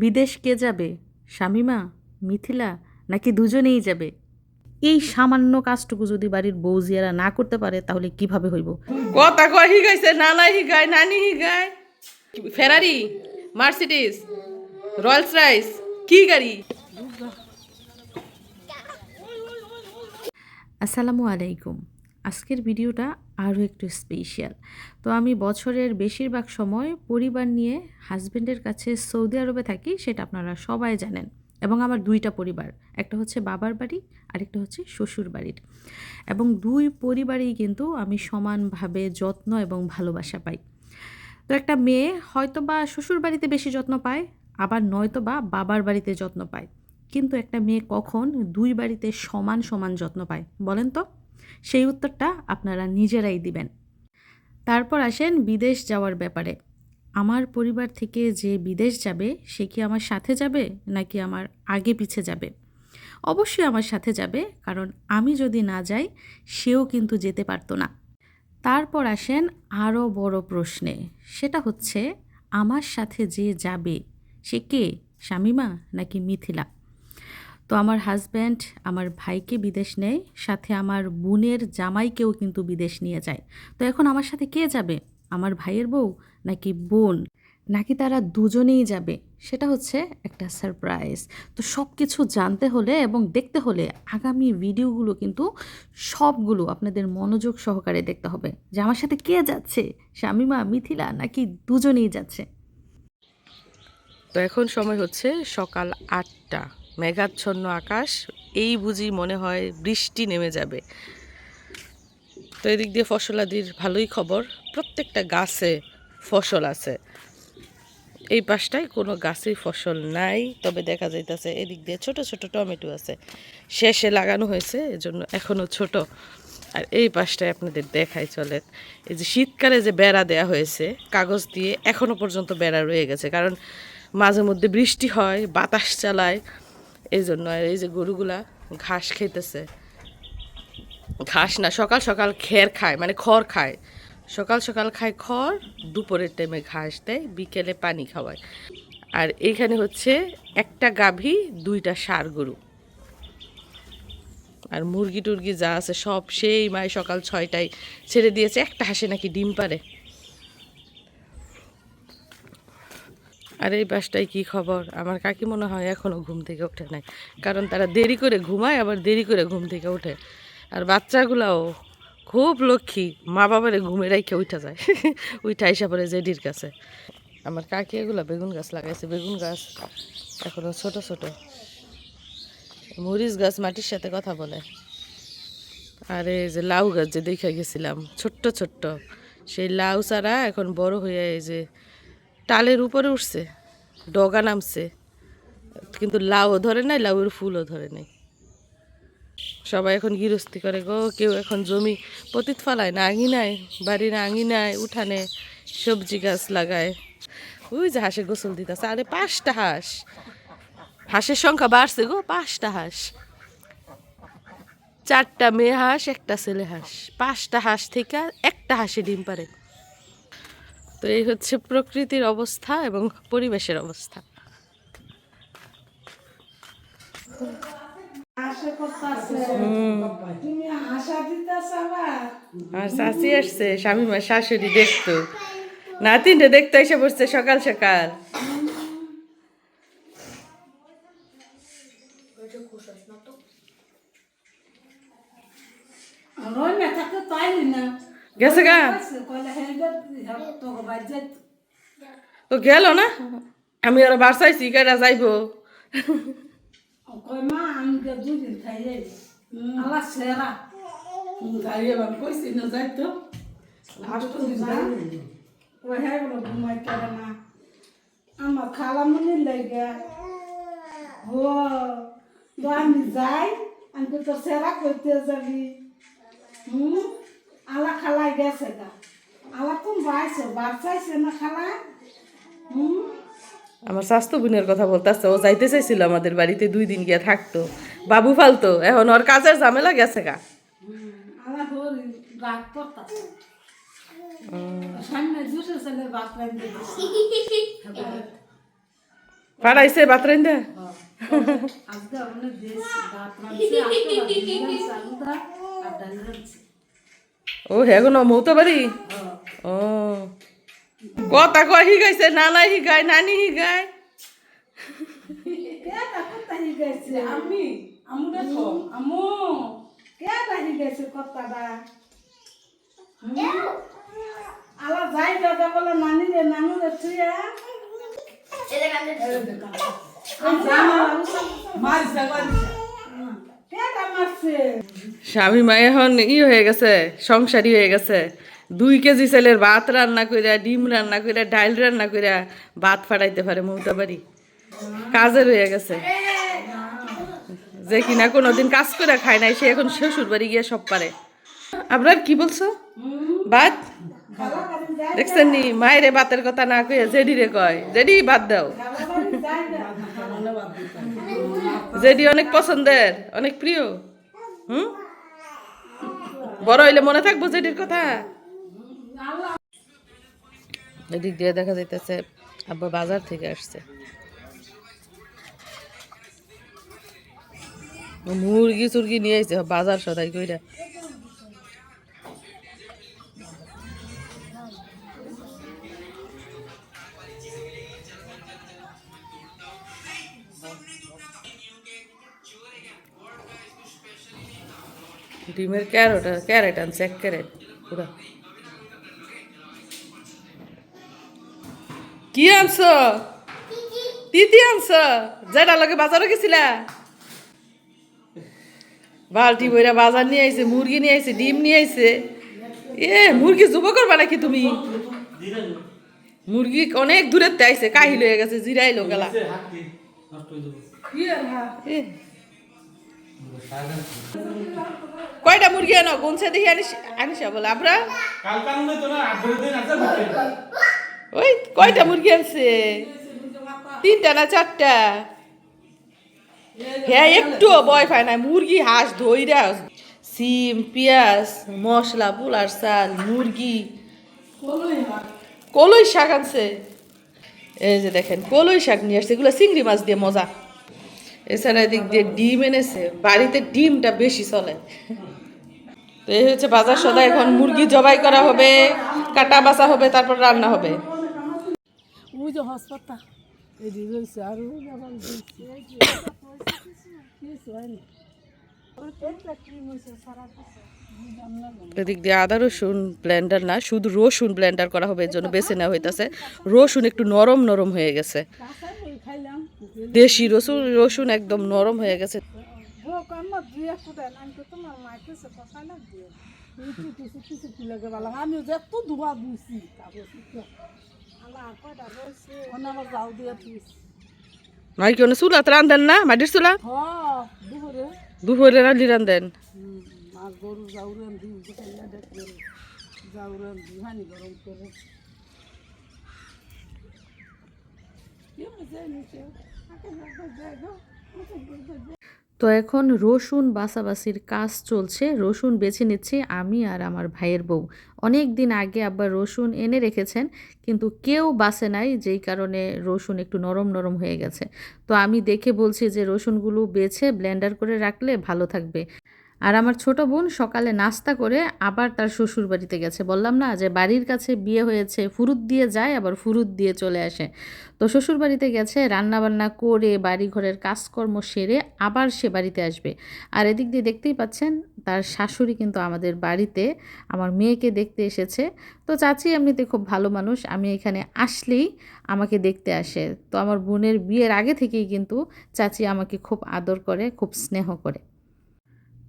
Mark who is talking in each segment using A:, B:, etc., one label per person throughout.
A: বিদেশ কে যাবে? শামিমা মিথিলা নাকি দুজনেই যাবে? এই সামান্য কাজটুকু যদি বাড়ির বৌজিয়ারা না করতে পারে তাহলে কীভাবে হইব?
B: কথা কয় হিগাইছে নানা হিগায় নানি হিগায় ফেরারি মার্সিডিস রয়্যালস রাইস কি গাড়ি?
A: আসসালামু আলাইকুম। আজকের ভিডিওটা আরও একটু স্পেশাল তো আমি বছরের বেশিরভাগ সময় পরিবার নিয়ে হাজবেন্ডের কাছে সৌদি আরবে থাকি, সেটা আপনারা সবাই জানেন। এবং আমার দুইটা পরিবার, একটা হচ্ছে বাবার বাড়ি, আরেকটা হচ্ছে শ্বশুর বাড়ির। এবং দুই পরিবারেই কিন্তু আমি সমানভাবে যত্ন এবং ভালোবাসা পাই। তো একটা মেয়ে হয়তো বা শ্বশুর বাড়িতে বেশি যত্ন পায়, আবার নয়তো বা বাবার বাড়িতে যত্ন পায়। কিন্তু একটা মেয়ে কখন দুই বাড়িতে সমান সমান যত্ন পায়, বলেন তো? সেই উত্তরটা আপনারা নিজেরাই দিবেন। তারপর আসেন বিদেশ যাওয়ার ব্যাপারে। আমার পরিবার থেকে যে বিদেশ যাবে, সে কি আমার সাথে যাবে, নাকি আমার আগে পিছে যাবে? অবশ্যই আমার সাথে যাবে, কারণ আমি যদি না যাই, সেও কিন্তু যেতে পারতো না। তারপর আসেন আরও বড় প্রশ্নে। সেটা হচ্ছে, আমার সাথে যে যাবে, সে কে? শামিমা নাকি মিথিলা? তো আমার হাজব্যান্ড আমার ভাইকে বিদেশ নেয়, সাথে আমার বোনের জামাইকেও কিন্তু বিদেশ নিয়ে যায়। তো এখন আমার সাথে কে যাবে? আমার ভাইয়ের বউ নাকি বোন? নাকি তারা দুজনেই যাবে? সেটা হচ্ছে একটা সারপ্রাইজ তো সব কিছু জানতে হলে এবং দেখতে হলে আগামী ভিডিওগুলো কিন্তু সবগুলো আপনাদের মনোযোগ সহকারে দেখতে হবে। যে আমার সাথে কে যাচ্ছে? শামিমা, মিথিলা নাকি দুজনেই যাচ্ছে?
B: তো এখন সময় হচ্ছে সকাল আটটা। মেঘাচ্ছন্ন আকাশ, এই বুঝি মনে হয় বৃষ্টি নেমে যাবে। তো এদিক দিয়ে ফসলাদির ভালোই খবর, প্রত্যেকটা গাছে ফসল আছে। এই পাশটায় কোনো গাছেই ফসল নাই, তবে দেখা যাইতেছে এদিক দিয়ে ছোট ছোট টমেটো আছে। শেষে লাগানো হয়েছে, এজন্য এখনও ছোট। আর এই পাশটায় আপনাদের দেখাই চলেন, এই যে শীতকালে যে বেড়া দেয়া হয়েছে, কাগজ দিয়ে এখনও পর্যন্ত বেড়া রয়ে গেছে। কারণ মাঝে মধ্যে বৃষ্টি হয়, বাতাস চালায় এই জন্য আর এই যে গরুগুলা ঘাস খেতেছে। ঘাস না, সকাল সকাল খের খায় মানে খড় খায়। সকাল সকাল খায় খড়, দুপুরের টাইমে ঘাস দেয়, বিকেলে পানি খাওয়ায়। আর এইখানে হচ্ছে একটা গাভী, দুইটা সার গরু। আর মুরগি টুরগি যা আছে সব সেই মায় সকাল ছয়টায় ছেড়ে দিয়েছে। একটা হাসে নাকি ডিম পারে আর এই বাসটায় কি খবর? আমার কাকি মনে হয় এখনও ঘুম থেকে ওঠে নাই। কারণ তারা দেরি করে ঘুমায়, আবার দেরি করে ঘুম থেকে ওঠে। আর বাচ্চাগুলাও খুব লক্ষ্মী, মা বাবারে ঘুমে রাইখে উঠা যায়। উঠা আইসা পরে জেডির কাছে। আমার কাকি এগুলা বেগুন গাছ লাগাইছে, বেগুন গাছ এখনও ছোট ছোট। মরিচ গাছ মাটির সাথে কথা বলে। আর যে লাউ গাছ যে দেখে গেছিলাম, ছোট্ট ছোট্ট। সেই লাউ চারা এখন বড় হয়ে এই যে টালের উপরে উঠছে, ডগা নামছে, কিন্তু লাউও ধরে নাই, লাউয়ের ফুলও ধরে নাই। সবাই এখন গৃহস্থী করে, গো, কেউ এখন জমি পতিত ফালায় না আঙি আঙিনায়, বাড়ির আঙিনায়, উঠানে সবজি গাছ লাগায়। ওই যে হাঁসে গোসল দিতেছে, আরে পাঁচটা হাঁস। হাঁসের সংখ্যা বাড়ছে, গো, পাঁচটা হাঁস। চারটা মেয়ে হাঁস, একটা ছেলে হাঁস। পাঁচটা হাঁস থেকে একটা হাঁসে ডিম পারে তো এই হচ্ছে প্রকৃতির অবস্থা এবং পরিবেশের অবস্থা। আর আসছে শাশুড়ি দেখতো। নাতিনটা দেখতে এসে বসছে সকাল সকাল।
C: না।
B: গেছে গা
C: তো
B: গেল না আমি আর বাসাইছি কেটা যাইবো
C: আমার খালা মনে লাগে ও তো আমি যাই আমি তো সেরা করতে যাবি হুম গেছে গা। আলা কোন বাইছে বাচ্চাইছে না খালা? হুম?
B: আমার স্বাস্থ্য বোনের কথা বলতেছে ও যাইতে চাইছিল আমাদের বাড়িতে দুই দিন গিয়া থাকতো। বাবু ফালতো এখন ওর কাজের ঝামেলা গেছে গা। পাড়াইছে বাতরাইন দে
C: আজকে দেশ
B: ও হেগো ন মৌতো বাড়ি ও। কথা কয় শিকাইছে নানা শিকায় নানি শিকায়।
C: আমি আমু কেটা গেছে কথাটা? আলা যাই দাদা বলে নানি রে নানু রে তুই কেটা মারছে
B: স্বামী মা এখন ই হয়ে গেছে, সংসারী হয়ে গেছে। দুই কেজি ছেলের ভাত রান্না কইরা, ডিম রান্না কইরা, ডাইল রান্না কইরা ভাত ফাটাইতে পারে মমতা বাড়ি। কাজের হয়ে গেছে। যে কিনা কোনোদিন কাজ করে খায় নাই, সে এখন শ্বশুর বাড়ি গিয়ে সব পারে। আপনার কি বলছো? ভাত? দেখছেন নি, মায়েরে ভাতের কথা না কইয়া জেডি রে কয়, জেডি ভাত দাও। জেডি অনেক পছন্দের, অনেক প্রিয়। হুম? বড় হইলে মনে থাকব জেডির কথা। এদিক দিয়ে দেখা যাইতেছে, আব্বা বাজার থেকে আসছে। মুরগি চুরগি নিয়ে আইছে, বাজার সদাই কইরা। ডিমের ক্যারট ক্যারেট আনছে এক ক্যারেট। পুরা। কি আনছ? তিতি আনছ? যেটা লগে বাজারে গেছিলা? বালতি বইরা বাজার নিয়ে আইছে মুরগি নিয়ে আইছে ডিম নিয়ে আইছে। এ মুরগি জুবো করবা নাকি তুমি? মুরগি অনেক দূরের আইছে কাহিল হয়ে গেছে জিরাইলো গেলা। কয়টা মুরগি আনো? গুনছে দেখি, আনিস আনিসা বলে আমরা ওই কয়টা মুরগি আনছে? তিনটা না চারটা? হ্যাঁ একটু ভয় পায় না। মুরগি হাঁস ধইরা সিম, পেঁয়াজ, মশলা, পোলার চাল, মুরগি। কলই শাক আনছে। এই যে দেখেন, কলই শাক নিয়ে আসছে। এগুলো চিংড়ি মাছ দিয়ে মজা। এছাড়া এদিক দিয়ে ডিম এনেছে বাড়িতে ডিমটা বেশি চলে। তো এই হচ্ছে বাজার সদা এখন মুরগি জবাই করা হবে কাটা বাছা হবে তারপর রান্না হবে।
C: ওই যে হাসপাতাল
B: এদিক দিয়ে আদা রসুন ব্লেন্ডার না শুধু রসুন ব্লেন্ডার করা হবে এর জন্য বেছে নেওয়া হইতেছে। রসুন একটু নরম নরম হয়ে গেছে। দেশি রসুন রসুন একদম নরম হয়ে গেছে।
C: আমি যত ধোয়া
B: নয় কেউ রান্ধেন না মাটির চুলা?
C: হ দুপুরে।
B: রান্ধি রান্ধেন
C: গরু হানি গরম করে কি মজা নিচে আকে যাই গো
A: তো এখন রসুন বাছাবাছির কাজ চলছে। রসুন বেছে নিচ্ছি আমি আর আমার ভাইয়ের বউ। অনেক দিন আগে আব্বা রসুন এনে রেখেছেন, কিন্তু কেউ বাসে নাই, যেই কারণে রসুন একটু নরম নরম হয়ে গেছে। তো আমি দেখে বলছি যে রসুনগুলো বেছে ব্লেন্ডার করে রাখলে ভালো থাকবে। আর আমার ছোট বোন সকালে নাস্তা করে আবার তার শ্বশুর বাড়িতে গেছে। বললাম না যে বাড়ির কাছে বিয়ে হয়েছে, ফুরুত দিয়ে যায়, আবার ফুরুত দিয়ে চলে আসে। তো শ্বশুর বাড়িতে গেছে, রান্নাবান্না করে বাড়ি ঘরের কাজকর্ম সেরে আবার সে বাড়িতে আসবে। আর এদিক দিয়ে দেখতেই পাচ্ছেন, তার শাশুড়ি কিন্তু আমাদের বাড়িতে, আমার মেয়েকে দেখতে এসেছে। তো চাচি এমনিতে খুব ভালো মানুষ, আমি এখানে আসলেই আমাকে দেখতে আসে। তো আমার বোনের বিয়ের আগে থেকেই কিন্তু চাচি আমাকে খুব আদর করে, খুব স্নেহ করে।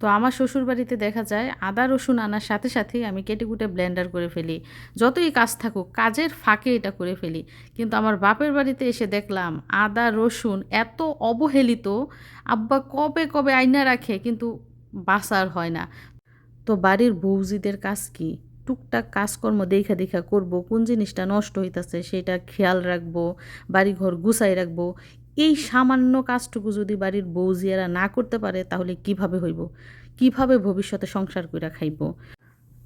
A: তো আমার শ্বশুর বাড়িতে দেখা যায় আদা, রসুন আনার সাথে সাথেই আমি কেটে কুটে ব্লেন্ডার করে ফেলি। যতই কাজ থাকুক, কাজের ফাঁকে এটা করে ফেলি। কিন্তু আমার বাপের বাড়িতে এসে দেখলাম আদা, রসুন এত অবহেলিত, আব্বা কবে কবে আয়না রাখে কিন্তু বাসার হয় না। তো বাড়ির বৌজিদের কাজ কি? টুকটাক কাজকর্ম দেখা দেখা করব, কোন জিনিসটা নষ্ট হইতাছে সেটা খেয়াল রাখব, বাড়িঘর গুছাই রাখব এই সামান্য কাজটুকু যদি বাড়ির বৌজিয়ারা না করতে পারে, তাহলে কীভাবে হইব? কীভাবে ভবিষ্যতে সংসার কইরা খাইব?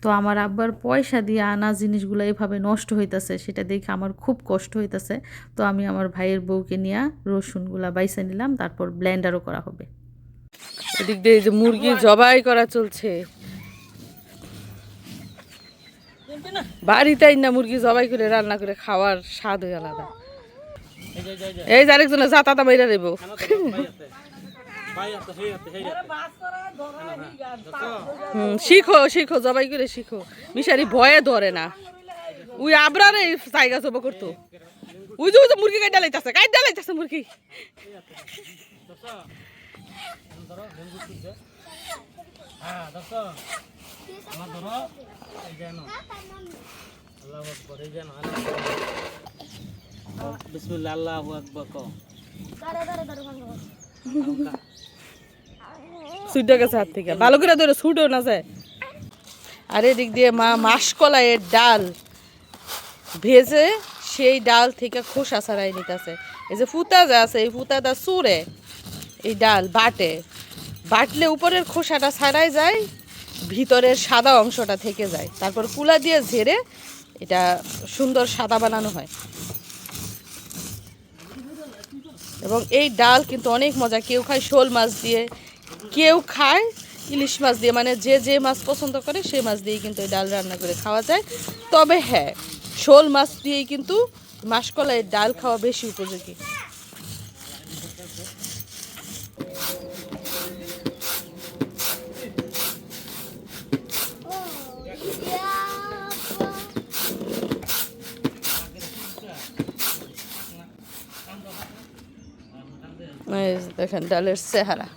A: তো আমার আব্বার পয়সা দিয়ে আনা জিনিসগুলো এভাবে নষ্ট হইতাছে, সেটা দেখে আমার খুব কষ্ট হইতাছে। তো আমি আমার ভাইয়ের বউকে নিয়ে রসুনগুলা বাইসে নিলাম, তারপর ব্লেন্ডারও করা হবে।
B: এদিক দিয়ে যে মুরগি জবাই করা চলছে। বাড়িতেই না মুরগি জবাই করে রান্না করে খাওয়ার স্বাদ আলাদা। এই যে আরেকজনে জাতাতা মাইরা দেবো হুম শিখো শিখো জবাই করে শিখো মিশারি ভয়ে ধরে না উই আবরারে জায়গা জবা করতো উই যে উই যে মুরগি কাইটা লাইতাছে কাইটা লাইতাছে মুরগি
D: বিসমিল্লাহ আল্লাহু আকবার
B: সুইটা গেছে হাত থেকে। ভালো করে ধরে না যায়। আর এদিক দিয়ে মা মাসকলাইয়ের ডাল। ভেজে সেই ডাল থেকে খোসা ছাড়াই নিতেছে। এই যে ফুতা যা আছে এই ফুতাটা চুরে এই ডাল বাটে। বাটলে উপরের খোসাটা ছাড়াই যায় ভিতরের সাদা অংশটা থেকে যায়। তারপর কুলা দিয়ে ঝেড়ে এটা সুন্দর সাদা বানানো হয়। এবং এই ডাল কিন্তু অনেক মজা। কেউ খায় শোল মাছ দিয়ে, কেউ খায় ইলিশ মাছ দিয়ে মানে যে যে মাছ পছন্দ করে সেই মাছ দিয়েই কিন্তু এই ডাল রান্না করে খাওয়া যায়। তবে হ্যাঁ শোল মাছ দিয়েই কিন্তু মাসকলাইয়ের ডাল খাওয়া বেশি উপযোগী এই যে দেখেন ডালের চেহারা।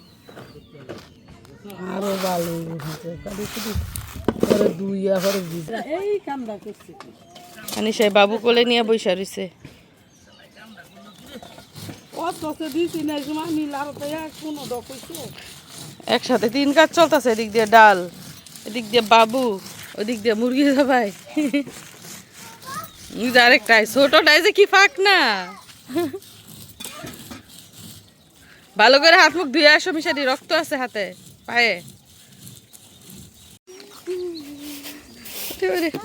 C: আরও ভালো হয়েছে কালি দুই পরে ভিজা এই কামটা করছে।
B: মানে সেই বাবু কোলে নিয়ে বৈশা
C: কোনো
B: একসাথে তিন কাজ চলতেছে এদিক দিয়ে ডাল এদিক দিয়ে বাবু ওদিক দিয়ে মুরগি ভাই আরেকটাই ছোটটাই যে কি ফাঁক না। ভালো করে হাত মুখ ধুয়ে আসো মিশারি রক্ত আছে হাতে পায়ে।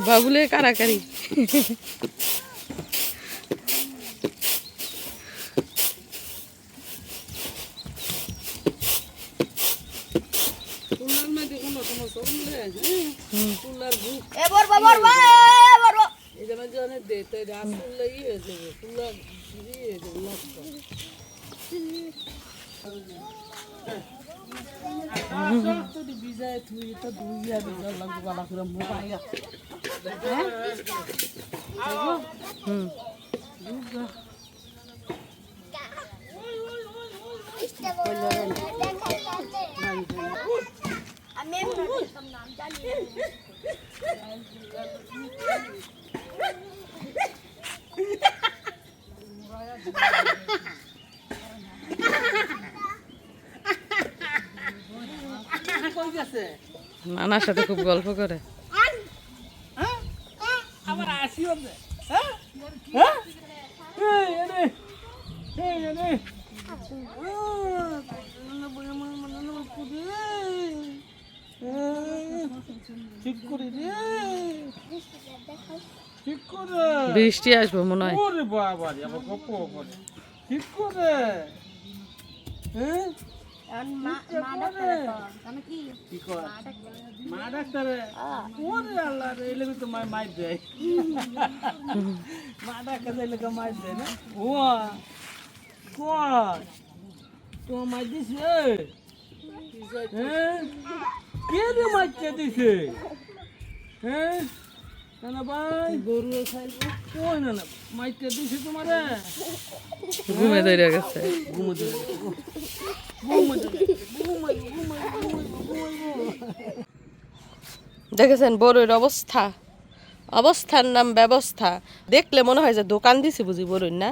B: বাবুলে কারাকারি।
C: অনেক দে তো এটা আসলে ই হয়ে যাবে কুলার ই হয়ে যাবে নষ্ট যদি বিজায় তুই তো দুইয়া লাগবে বালা করে
B: নানার সাথে খুব গল্প করে। বৃষ্টি আসব মনে হয়।
C: ঠিক করে। হ্যাঁ? মা ডাক্তারে ওরে আল্লাহ এলে তো মাই মাইর দেয়। মা ডাক্তার এলে মাইর দেয় না? ও কর। তো মাইর দিছে? হ্যাঁ? কে রে দিছে? হ্যাঁ? ভাই গরু খাইবো কই তোমারে।
B: ঘুমে ধরে গেছে।
C: ঘুমো ধরে ঘুমো
B: দেখেছেন বড়ইর অবস্থা? অবস্থার নাম ব্যবস্থা। দেখলে মনে হয় যে দোকান দিছি বুঝি বড়ই না?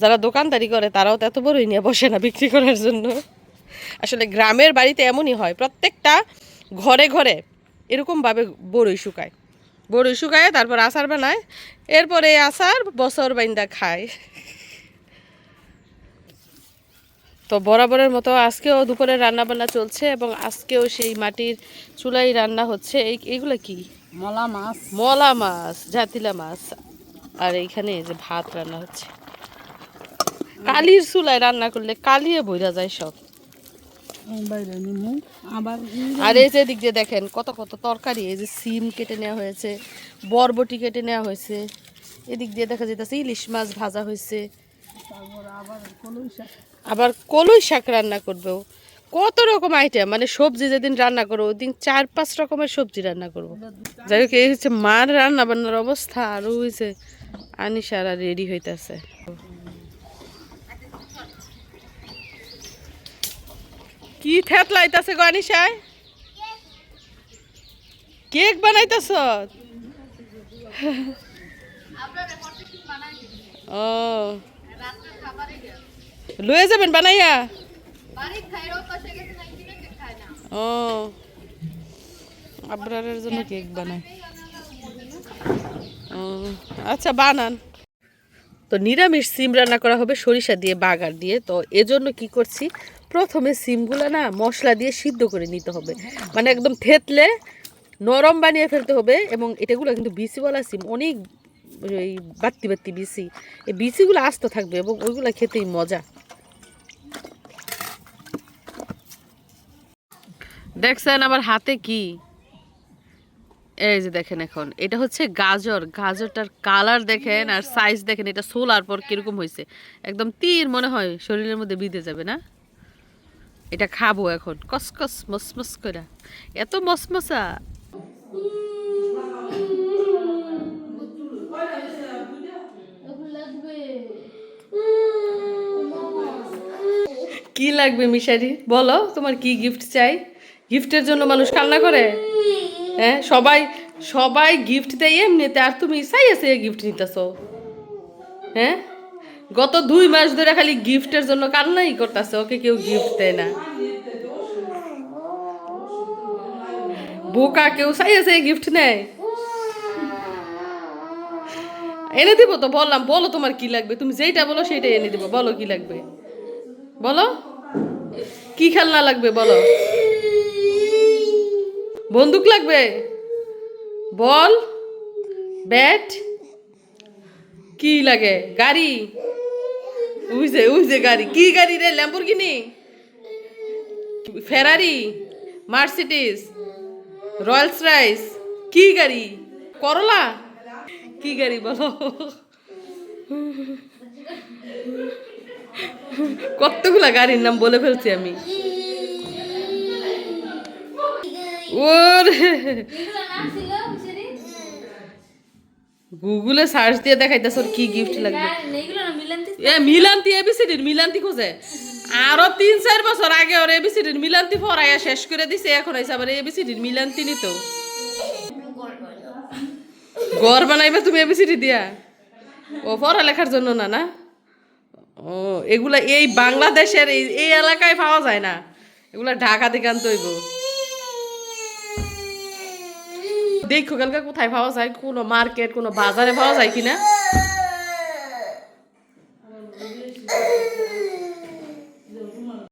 B: যারা দোকানদারি করে তারাও তো এত বড়ই নিয়ে বসে না বিক্রি করার জন্য। আসলে গ্রামের বাড়িতে এমনই হয় প্রত্যেকটা ঘরে ঘরে এরকমভাবে বড়ই শুকায়। বড়ই শুকায় তারপর আচার বানায়। এরপরে এই আচার বছর বাইন্দা খায়। তো বরাবরের মতো আজকেও দুপুরে রান্না বান্না চলছে এবং আজকেও সেই মাটির চুলাই রান্না হচ্ছে। এই এইগুলো কি?
C: মলা মাছ।
B: মলা মাছ জাতিলা মাছ। আর এইখানে যে ভাত রান্না হচ্ছে। কালির চুলায় রান্না করলে কালিয়ে বইরা যায় সব। আর এই যে দিক দিয়ে দেখেন কত কত তরকারি এই যে সিম কেটে নেওয়া হয়েছে বরবটি কেটে নেওয়া হয়েছে এদিক দিয়ে দেখা যেতেছে ইলিশ মাছ ভাজা হয়েছে।
C: আবার কলই শাক।
B: রান্না করবেও। কত রকম আইটেম মানে সবজি যেদিন রান্না করব ওই দিন চার পাঁচ রকমের সবজি রান্না করব। যাই হোক এই হচ্ছে মার রান্না বান্নার অবস্থা আরও হয়েছে আনিসারা রেডি হইতাছে। কি থেতলাইতাছে গো কেক বানাইতাছ? ও। লয়ে যাবেন বানাইয়া? ও। আবরারের জন্য কেক বানাই ও আচ্ছা বানান। তো নিরামিষ সিম রান্না করা হবে সরিষা দিয়ে, বাগার দিয়ে। তো এজন্য কি করছি? প্রথমে সিমগুলো না মশলা দিয়ে সিদ্ধ করে নিতে হবে। মানে একদম থেতলে নরম বানিয়ে ফেলতে হবে এবং এটাগুলো কিন্তু বিসিওয়ালা সিম, অনেক এই বাত্তি বাত্তি বিসি। এই বিসিগুলো আস্ত থাকবে এবং ওইগুলো খেতেই মজা। দেখছেন আমার হাতে কি? এই যে দেখেন এখন, এটা হচ্ছে গাজর। গাজরটার কালার দেখেন আর সাইজ দেখেন, এটা সোলার পর কীরকম হয়েছে একদম তীর মনে হয়, শরীরের মধ্যে বিঁধে যাবে না? এটা খাব এখন। কসকস মসমস করে। এত মসমসা কি লাগবে মিশারি? বলো, তোমার কি গিফট চাই? গিফটের জন্য মানুষ কান্না করে? হ্যাঁ সবাই সবাই গিফট দেয় এমনিতে, আর তুমি চাই আছে গিফট নিতেছো। হ্যাঁ? গত দুই মাস ধরে খালি গিফটের জন্য কান্নাই করতেছে, ওকে কেউ গিফট দেয় না। বোকা কেউ চাই আছে গিফট নেয়। এনে দিব তো, বললাম, বলো তোমার কি লাগবে? তুমি যেইটা বলো সেইটাই এনে দিব, বলো কি লাগবে? বলো? কি খেলনা লাগবে, বলো? বন্দুক লাগবে? বল? ব্যাট? কি লাগে? গাড়ি? উইজে উইজে গাড়ি কি গাড়ি রে Lamborghini Ferrari Mercedes Rolls Royce কি গাড়ি করলা কি গাড়ি বলো কতগুলা গাড়ির নাম বলে ফেলছি আমি ওরে গুগলে সার্চ দিয়ে দেখাইতেছ ওর কি গিফট লাগবে। এ মিলান্তি এবিসিডির মিলান্তি খোঁজে। আরও তিন চার বছর আগে ওর এবিসিডির মিলান্তি ফরাইয়া শেষ করে দিছে এখন আইসা আবার এবিসিডির মিলান্তি নিত। ঘর বানাইবে তুমি এবিসিডি দিয়া? ও পড়ালেখার জন্য না না? ও এগুলা এই বাংলাদেশের এই এই এলাকায় পাওয়া যায় না। এগুলা ঢাকা থেকে আনতে হইব। দেখো কালকে কোথায় পাওয়া যায় কোনো মার্কেট কোনো বাজারে পাওয়া যায় কিনা?